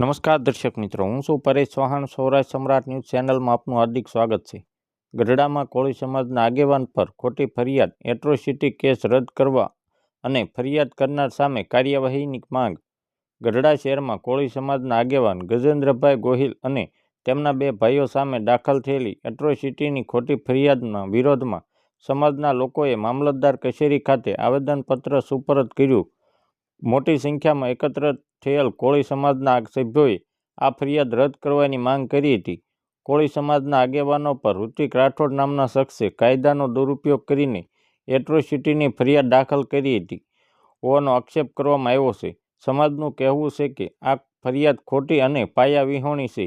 નમસ્કાર દર્શક મિત્રો, હું છું પરેશ ચૌહાણ, સૌરાષ્ટ્ર સમ્રાટ ન્યૂઝ ચેનલમાં આપનું હાર્દિક સ્વાગત છે. ગઢડામાં કોળી સમાજના આગેવાન પર ખોટી ફરિયાદ, એટ્રોસિટી કેસ રદ કરવા અને ફરિયાદ કરનાર સામે કાર્યવાહીની માંગ. ગઢડા શહેરમાં કોળી સમાજના આગેવાન ગજેન્દ્રભાઈ ગોહિલ અને તેમના બે ભાઈઓ સામે દાખલ થયેલી એટ્રોસિટીની ખોટી ફરિયાદના વિરોધમાં સમાજના લોકોએ મામલતદાર કચેરી ખાતે આવેદનપત્ર સુપરત કર્યું. મોટી સંખ્યામાં એકત્ર થયેલ કોળી સમાજના સભ્યોએ આ ફરિયાદ રદ કરવાની માંગ કરી હતી. કોળી સમાજના આગેવાનો પર ઋતિક રાઠોડ નામના શખ્સે કાયદાનો દુરુપયોગ કરીને એટ્રોસિટીની ફરિયાદ દાખલ કરી હતી. હોવાનો આક્ષેપ કરવામાં આવ્યો છે. સમાજનું કહેવું છે કે આ ફરિયાદ ખોટી અને પાયા વિહોણી છે.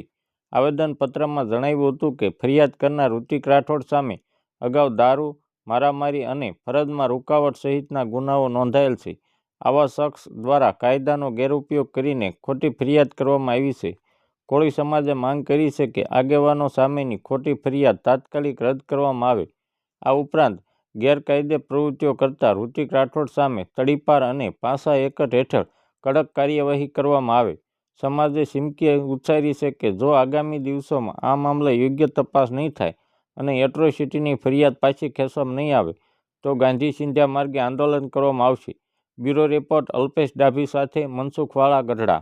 આવેદનપત્રમાં જણાવ્યું હતું કે ફરિયાદ કરનાર ઋતિક રાઠોડ સામે અગાઉ દારૂ, મારામારી અને ફરજમાં રૂકાવટ સહિતના ગુનાઓ નોંધાયેલ છે. આવા શખ્સ દ્વારા કાયદાનો ગેરઉપયોગ કરીને ખોટી ફરિયાદ કરવામાં આવી છે. કોળી સમાજે માંગ કરી છે કે આગેવાનો સામેની ખોટી ફરિયાદ તાત્કાલિક રદ કરવામાં આવે. આ ઉપરાંત ગેરકાયદે પ્રવૃત્તિઓ કરતા ઋતિક રાઠોડ સામે તડીપાર અને પાસા એકઠ હેઠળ કડક કાર્યવાહી કરવામાં આવે. સમાજે સિમકી ઉચ્ચારી છે કે જો આગામી દિવસોમાં આ મામલે યોગ્ય તપાસ નહીં થાય અને એટ્રોસિટીની ફરિયાદ પાછી ખેંચવામાં નહીં આવે, તો ગાંધી સિંધ્યા માર્ગે આંદોલન કરવામાં આવશે. બ્યુરો રિપોર્ટ અલ્પેશ ડાભી સાથે મનસુખ વાળા ગઢડા.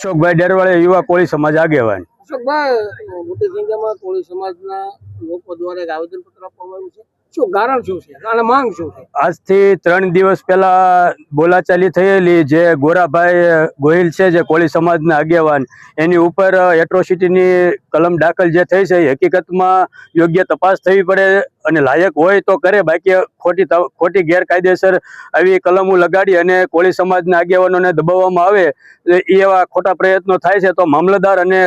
અશોકભાઈ ડરવાળે યુવા કોળી સમાજ આગેવાન. અશોકભાઈ મોટી સંખ્યામાં કોળી સમાજના લોકો દ્વારા એક આવેદનપત્ર આપવામાં આવ્યું છે. શું કારણ શું છે અને માંગ શું છે? આજથી ત્રણ દિવસ પહેલા બોલાચાલી થયેલી જે ગોરાભાઈ ગોહિલ છે જે કોળી સમાજના આગેવાન એની ઉપર એટ્રોસિટીની કલમ દાખલ જે થઈ છે એ હકીકતમાં યોગ્ય તપાસ થવી પડે અને લાયક હોય તો કરે. બાકી ખોટી ખોટી ગેરકાયદેસર આવી કલમો લગાડી અને કોળી સમાજના આગેવાનોને દબાવવામાં આવે એ એવા ખોટા પ્રયત્નો થાય છે. તો મામલતદાર અને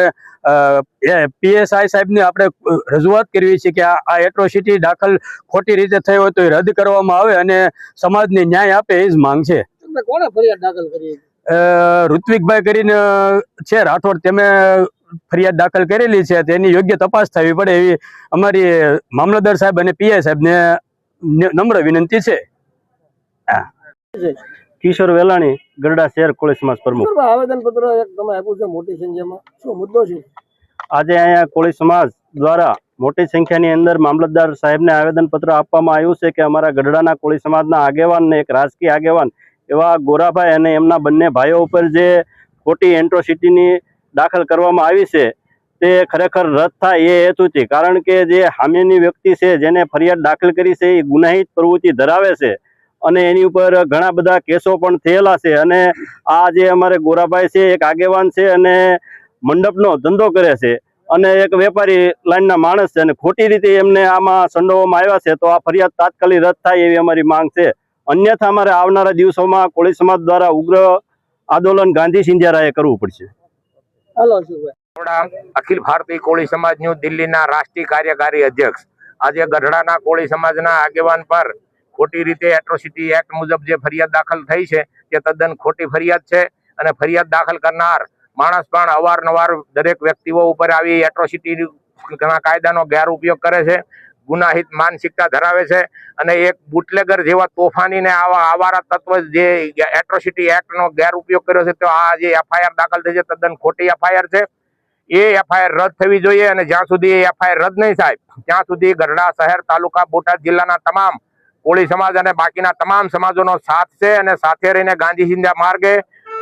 પીએસઆઈ સાહેબને આપણે રજૂઆત કરવી છે કે આ એટ્રોસિટી દાખલ ખોટી રીતે થઈ હોય તો એ રદ કરવામાં આવે અને સમાજને ન્યાય આપે એ જ માંગ છે. કોને ફરિયાદ દાખલ કરી? ઋત્વિકભાઈ કરીને છે રાઠોડ. તેમે ફરિયાદ દાખલ કરેલી છે તેની યોગ્ય તપાસ થવી પડે એવી અમારી મામલતદાર સાહેબ અને પીઆઈ સાહેબને ને નમ્ર વિનંતી છે. કિશોર વેલાણી ગરડા શહેર કોળી સમાજ પ્રમુખ. આવેદનપત્ર એક તમે આપ્યું છે મોટી સંખ્યામાં? શું મુદ્દો છે? આજે અહીંયા કોળી સમાજ દ્વારા મોટી સંખ્યાની અંદર મામલતદાર સાહેબને આવેદનપત્ર આપવામાં આવ્યું છે કે અમારા ગઢડાના કોળી સમાજના આગેવાનને એક રાજકીય આગેવાન એવા ગોરાભાઈ અને એમના બંને ભાઈઓ ઉપર જે ખોટી એન્ટ્રોસિટીની દાખલ કરવામાં આવી છે, તે ખરેખર રદ થાય એ હેતુથી. કારણ કે જે હામીની વ્યક્તિ છે, જેને ફરિયાદ દાખલ કરી છે, એ ગુનાહિત પ્રવૃત્તિ ધરાવે છે અને એની ઉપર ઘણા બધા કેસો પણ થયેલા છે અને આ જે અમારે ગોરાભાઈ છે, એક આગેવાન છે અને મંડપનો ધંધો કરે છે અને એક વેપારી લાઈનના માણસ છે અને ખોટી રીતે એમને આમાં સંડોવામાં આવ્યા છે, તો આ ફરિયાદ તાત્કાલિક રદ થાય એવી અમારી માંગ છે. અન્યથા અમારે આવનારા દિવસોમાં કોળી સમાજ દ્વારા ઉગ્ર આંદોલન ગાંધી સિંધિયારાએ કરવું પડશે. અખિલ ભારતીય કોળી સમાજ ન્યૂઝ દિલ્હીના રાષ્ટ્રીય કાર્યકારી અધ્યક્ષ. આજે ગઢડાના કોળી સમાજના આગેવાન પર ખોટી રીતે એટ્રોસિટી એક્ટ મુજબ જે ફરિયાદ દાખલ થઈ છે, તે તદ્દન ખોટી ફરિયાદ છે અને ફરિયાદ દાખલ કરનાર માણસ પણ અવારનવાર દરેક વ્યક્તિઓ ઉપર આવી એટ્રોસિટી કાયદાનો ગેરઉપયોગ કરે છે. ગુનાહિત માનસિકતા ધરાવે છે અને એક બુટલેગર જેવા તોફાનીને આવા આવારા તત્વ જે એટ્રોસિટી એક્ટનો ગેરઉપયોગ કર્યો છે, તો આ જે એફઆઈઆર દાખલ થઈ છે, તદ્દન ખોટી એફઆઈઆર છે. એ એફઆઈઆર રદ થવી જોઈએ અને જ્યાં સુધી એ એફઆઈઆર રદ નહીં થાય, ત્યાં સુધી ગઢડા શહેર, તાલુકા, બોટાદ જિલ્લાના તમામ કોળી સમાજ અને બાકીના તમામ સમાજોનો સાથ છે અને સાથે રહીને ગાંધી સિંધ્યા માર્ગે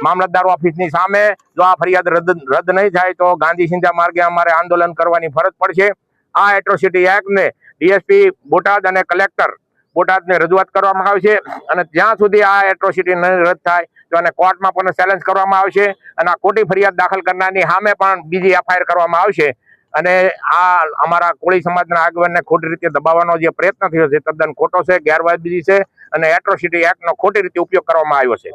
મામલતદાર ઓફિસની સામે જો આ ફરિયાદ રદ રદ નહીં થાય, તો ગાંધી સિંધ્યા માર્ગે અમારે આંદોલન કરવાની ફરજ પડશે. આ એટ્રોસિટી એક્ટને ડીએસપી બોટાદ અને કલેક્ટર બોટાદને રજૂઆત કરવામાં આવશે અને જ્યાં સુધી આ એટ્રોસિટી રદ થાય, તો એને કોર્ટમાં પણ ચેલેન્જ કરવામાં આવશે અને આ ખોટી ફરિયાદ દાખલ કરનારની સામે પણ બીજી એફઆઈઆર કરવામાં આવશે અને આ અમારા કોળી સમાજના આગેવાનને ખોટી રીતે દબાવવાનો જે પ્રયત્ન થયો છે તદ્દન ખોટો છે, ગેરવાજબી છે અને એટ્રોસિટી એક્ટનો ખોટી રીતે ઉપયોગ કરવામાં આવ્યો છે?